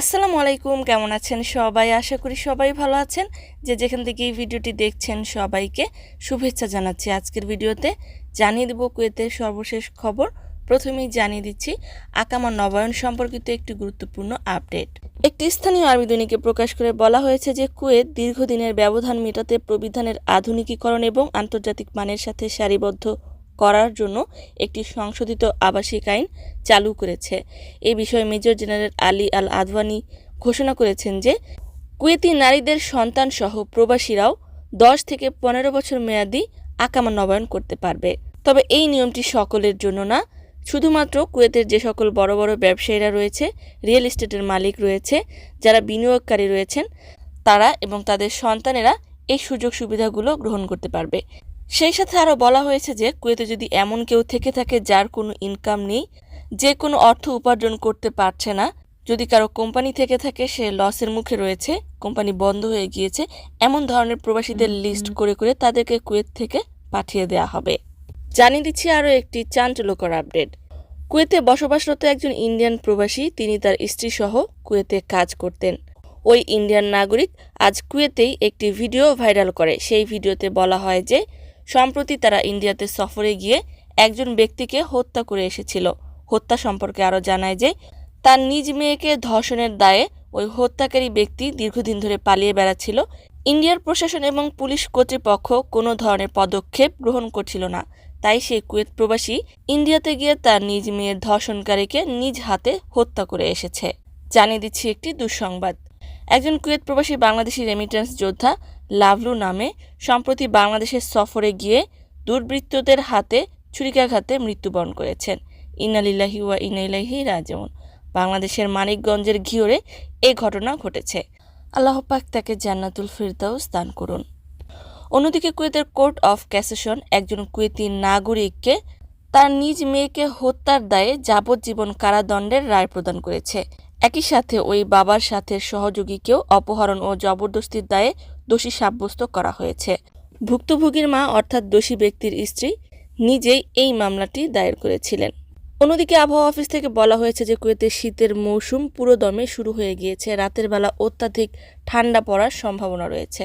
আসসালামু আলাইকুম, কেমন আছেন সবাই? আশা করি সবাই ভালো আছেন। যে যেখান থেকে এই ভিডিওটি দেখছেন সবাইকে শুভেচ্ছা জানাচ্ছি। আজকের ভিডিওতে জানিয়ে দেব কুয়েতের সর্বশেষ খবর। প্রথমেই জানিয়ে দিচ্ছি আকামা নবায়ন সম্পর্কিত একটি গুরুত্বপূর্ণ আপডেট। একটি স্থানীয় আরবি দৈনিকে প্রকাশ করে বলা হয়েছে যে, কুয়েত দীর্ঘদিনের ব্যবধান মেটাতে প্রবিধানের আধুনিকীকরণ এবং আন্তর্জাতিক মানের সাথে সারিবদ্ধ করার জন্য একটি সংশোধিত আবাসিক আইন চালু করেছে। এ বিষয়ে major general Ali Al Adwani ঘোষণা করেছেন যে, কুয়েতি নারীদের সন্তান সহ প্রবাসীরাও দশ থেকে পনেরো বছর মেয়াদি আকামা নবায়ন করতে পারবে। তবে এই নিয়মটি সকলের জন্য না। শুধুমাত্র কুয়েতের যে সকল বড় বড় ব্যবসায়ীরা রয়েছে, রিয়েল এস্টেটের মালিক রয়েছে, যারা বিনিয়োগকারী রয়েছেন, তারা এবং তাদের সন্তানেরা এই সুযোগ সুবিধাগুলো গ্রহণ করতে পারবে। সেই সাথে আরও বলা হয়েছে যে কুয়েতে যদি এমন কেউ থেকে থাকে যার কোনো ইনকাম নেই যে কোনো অর্থ উপার্জন করতে পারছে না যদি কারও কোম্পানি থেকে থাকে সে লসের মুখে রয়েছে কোম্পানি বন্ধ হয়ে গিয়েছে এমন ধরনের প্রবাসীদের লিস্ট করে করে তাদেরকে কুয়েত থেকে পাঠিয়ে দেওয়া হবে। জানিয়ে দিচ্ছি আরও একটি চাঞ্চল্যকর আপডেট কুয়েতে বসবাসরত একজন ইন্ডিয়ান প্রবাসী তিনি তার স্ত্রী সহ কুয়েতে কাজ করতেন। ওই ইন্ডিয়ান নাগরিক আজ কুয়েতেই একটি ভিডিও ভাইরাল করে। সেই ভিডিওতে বলা হয় যে সম্প্রতি তারা ইন্ডিয়াতে সফরে গিয়ে একজন ব্যক্তিকে হত্যা করে এসেছিল। হত্যা সম্পর্কে আরও জানায় যে, তার নিজ মেয়েকে ধর্ষণের দায়ে ওই হত্যাকারী ব্যক্তি দীর্ঘদিন ধরে পালিয়ে বেড়াচ্ছিল। ইন্ডিয়ার প্রশাসন এবং পুলিশ কর্তৃপক্ষ কোনো ধরনের পদক্ষেপ গ্রহণ করছিল না। তাই সেই কুয়েত প্রবাসী ইন্ডিয়াতে গিয়ে তার নিজ মেয়ের ধর্ষণকারীকে নিজ হাতে হত্যা করে এসেছে। জানিয়ে দিচ্ছি একটি দুঃসংবাদ। একজন কুয়েত প্রবাসী বাংলাদেশি রেমিটেন্স যোদ্ধা লাভলু নামে, সম্প্রতি বাংলাদেশের সফরে গিয়ে দুর্বৃত্তদের হাতে ছুরিকাঘাতে মৃত্যুবরণ করেছেন। ইনালিল্লাহি ওয়া ইনাইলাহি রাজিউন। বাংলাদেশের মানিকগঞ্জের ঘিওরে এ ঘটনা ঘটেছে। আল্লাহ পাক তাকে জান্নাতুল ফিরদাউস দান করুন। অন্যদিকে কুয়েতের কোর্ট অফ ক্যাসেশন একজন কুয়েতি নাগরিককে তার নিজ মেয়েকে হত্যার দায়ে যাবজ্জীবন কারাদণ্ডের রায় প্রদান করেছে। একই সাথে ওই বাবার সাথে সহযোগীকেও অপহরণ ও জবরদস্তির দায়ে দোষী সাব্যস্ত করা হয়েছে। ভুক্তভোগীর মা অর্থাৎ দোষী ব্যক্তির স্ত্রী নিজেই এই মামলাটি দায়ের করেছিলেন। অন্যদিকে আবহাওয়া অফিস থেকে বলা হয়েছে যে কুয়েতে শীতের মৌসুম পুরোদমে শুরু হয়ে গিয়েছে। রাতের বেলা অত্যাধিক ঠান্ডা পড়ার সম্ভাবনা রয়েছে।